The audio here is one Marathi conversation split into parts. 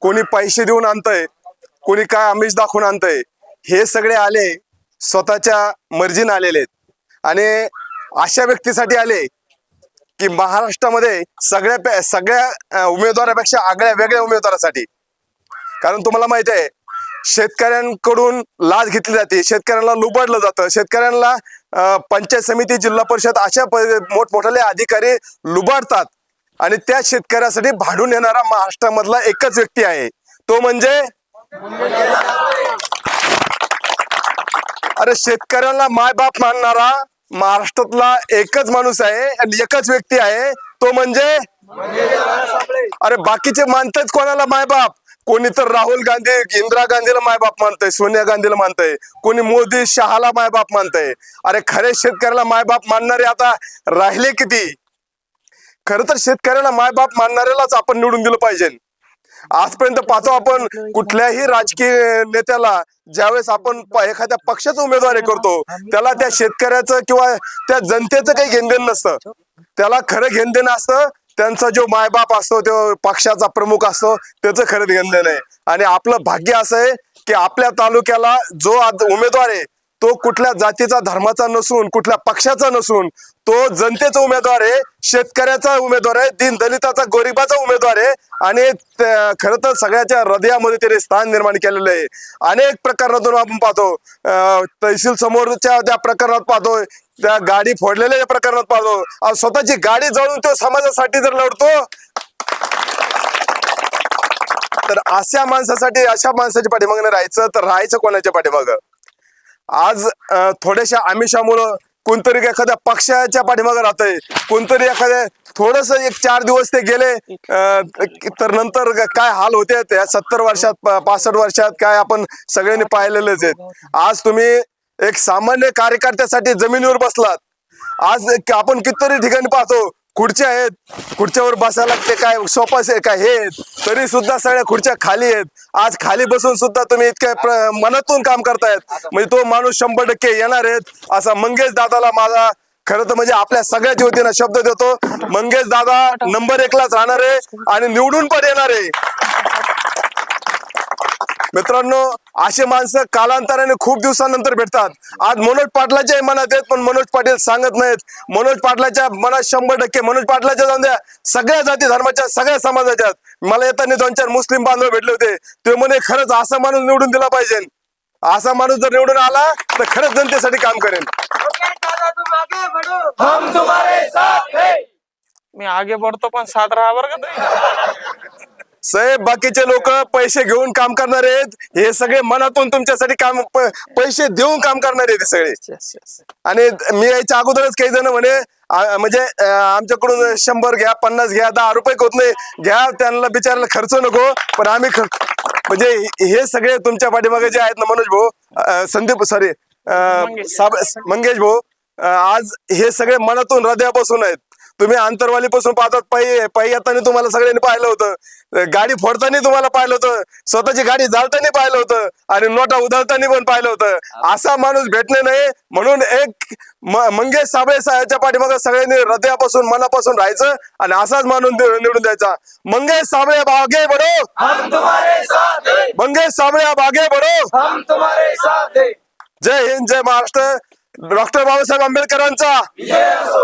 कोणी पैसे देऊन आणतंय कोणी काय आमिष दाखवून आणतंय हे सगळे आले स्वतःच्या मर्जीने आलेले आहेत. आणि अशा व्यक्तीसाठी आले की महाराष्ट्रामध्ये सगळ्या सगळ्या उमेदवारापेक्षा आगळ्या वेगळ्या उमेदवारासाठी. कारण तुम्हाला माहिती आहे शेतकऱ्यांकडून लाच घेतली जाते. शेतकऱ्यांना लुबाडलं जातं. शेतकऱ्यांना पंचायत समिती जिल्हा परिषद अशा प- मोठमोठाले अधिकारी लुबाडतात. आणि त्या शेतकऱ्यासाठी भाडून येणारा महाराष्ट्रामधला एकच व्यक्ती आहे. तो म्हणजे अरे शेतकऱ्यांना मायबाप मानणारा महाराष्ट्रातला एकच माणूस आहे आणि एकच व्यक्ती आहे. तो म्हणजे अरे बाकीचे मानतात कोणाला मायबाप? कोणी तर राहुल गांधी इंदिरा गांधीला मायबाप मानतय सोनिया गांधीला मानतय कोणी मोदी शहाला मायबाप मानतय. अरे खरे शेतकऱ्याला मायबाप मानणारे आता राहिले किती? खर तर शेतकऱ्याला मायबाप मानणाऱ्यालाच आपण निवडून दिलं पाहिजे. आजपर्यंत पाहतो आपण कुठल्याही राजकीय नेत्याला ज्यावेळेस आपण एखाद्या पक्षाचा उमेदवारी करतो त्याला त्या शेतकऱ्याचं किंवा त्या जनतेचं काही घेणदेण नसतं. त्याला खरं घेणदेण असतं त्यांचा जो मायबाप असतो तो पक्षाचा प्रमुख असतो त्याचं खरं घेणदेण आहे. आणि आपलं भाग्य असं आहे की आपल्या तालुक्याला जो आज उमेदवार आहे तो कुठल्या जातीचा धर्माचा नसून कुठल्या पक्षाचा नसून तो जनतेचा उमेदवार आहे शेतकऱ्याचा उमेदवार आहे दिन दलिताचा गरिबाचा उमेदवार आहे आणि खरं तर सगळ्याच्या हृदयामध्ये त्याने स्थान निर्माण केलेलं आहे. अनेक प्रकरणातून आपण पाहतो अं, तहसील समोरच्या त्या प्रकरणात पाहतो त्या गाडी फोडलेल्या प्रकरणात पाहतो स्वतःची गाडी जळून तो समाजासाठी जर लढतो तर अशा माणसासाठी अशा माणसाच्या पाठीमागं राहायचं तर राहायचं कोणाच्या पाठीमागं? आज थोड्याशा आमिषामुळं कोणतरी एखाद्या पक्षाच्या पाठीमागे राहतंय. कोणतरी एखाद्या थोडस एक चार दिवस ते गेले अं, तर नंतर काय हाल होते त्या सत्तर वर्षात पासष्ट वर्षात काय आपण सगळ्यांनी पाहिलेलेच आहेत. आज तुम्ही एक सामान्य कार्यकर्त्यासाठी जमिनीवर बसलात. आज आपण कितीतरी ठिकाणी पाहतो खुर्च्या आहेत. खुर्च्यावर बसायला ते काय सोपास काय हे? तरी सुद्धा सगळ्या खुर्च्या खाली आहेत. आज खाली बसून सुद्धा तुम्ही इतक्या मनातून काम करतायत. म्हणजे तो माणूस शंभर टक्के येणार आहेत. असा मंगेश दादाला माझा खरं तर म्हणजे आपल्या सगळ्याच्या वतीनं शब्द देतो. मंगेश दादा नंबर एकलाच राहणार आहे आणि निवडून पण येणार आहे. मित्रांनो असे माणसं कालांतराने खूप दिवसानंतर भेटतात. आज मनोज पाटलाच्या मनात आहेत पण मनोज पाटील सांगत नाहीत. मनोज पाटलाच्या मनात शंभर टक्के मनोज पाटलाच्या जाऊन द्या. सगळ्या जाती धर्माच्या सगळ्या समाजाच्या. मला येताना दोन चार मुस्लिम बांधव भेटले होते. ते म्हणे खरंच असा माणूस निवडून दिला पाहिजे. असा माणूस जर निवडून आला तर खरंच जनतेसाठी काम करेल. हम तुम्हारे साथ हैं। मी आगे बढ़तो पण साथ राहा बरं का साहेब बाकीचे लोक पैसे घेऊन काम करणार आहेत. हे सगळे मनातून तुमच्यासाठी काम पैसे देऊन काम करणार आहेत सगळे. आणि मी याच्या अगोदरच काही जण म्हणे म्हणजे आमच्याकडून शंभर घ्या पन्नास घ्या दहा रुपये होत नाही. घ्या त्यांना बिचारायला खर्च नको पण आम्ही म्हणजे हे सगळे तुमच्या पाठीमागे जे आहेत ना मनोज भाऊ संदीप सॉरी मंगेश. भाऊ आज हे सगळे मनातून हृदयापासून आहेत. तुम्ही आंतरवाली पासून पाहतात पायी पायी येताना तुम्हाला सगळ्यांनी पाहिलं होतं. गाडी फोडताना तुम्हाला पाहिलं होतं. स्वतःची गाडी जाळताना पाहिलं होतं. आणि नोटा उधळताना पण पाहिलं होतं. असा माणूस भेटणे नाही. म्हणून एक मंगेश साबळे साहेबच्या पाठीमागे सगळ्यांनी हृदयापासून मनापासून राहायचं आणि असाच माणूस निव- निवडून द्यायचा. मंगेश साबळे बागे बडो! मंगेश साबळे बागे बडो! जय हिंद जय महाराष्ट्र! डॉक्टर बाबासाहेब आंबेडकरांचा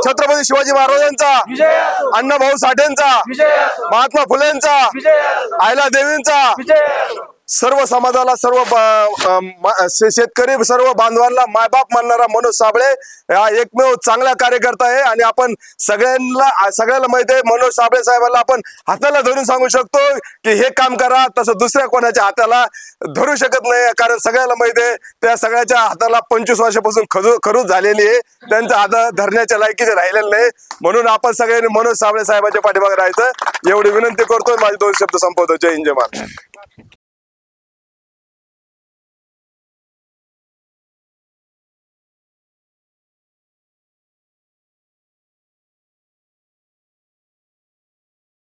छत्रपती शिवाजी महाराजांचा अण्णाभाऊ साठेंचा महात्मा फुलेंचा आयला देवींचा सर्व समाजाला सर्व शेतकरी सर्व बांधवांना मायबाप मानणारा मनोज साबळे हा एकमेव चांगला कार्यकर्ता आहे. आणि आपण सगळ्यांना सगळ्याला माहिती आहे मनोज साबळे साहेबांना आपण हाताला धरून सांगू शकतो की हे काम करा तसं दुसऱ्या कोणाच्या हाताला धरू शकत नाही कारण सगळ्याला माहिती आहे त्या सगळ्याच्या हाताला पंचवीस वर्षापासून खजू खरूच झालेली आहे. त्यांचा हात धरण्याच्या लायकीचे राहिलेलं नाही. म्हणून आपण सगळ्यांनी मनोज साबळे साहेबांच्या पाठीमागे राहायचं. एवढी विनंती करतोय. माझे दोन शब्द संपवतो. जय हिंद जय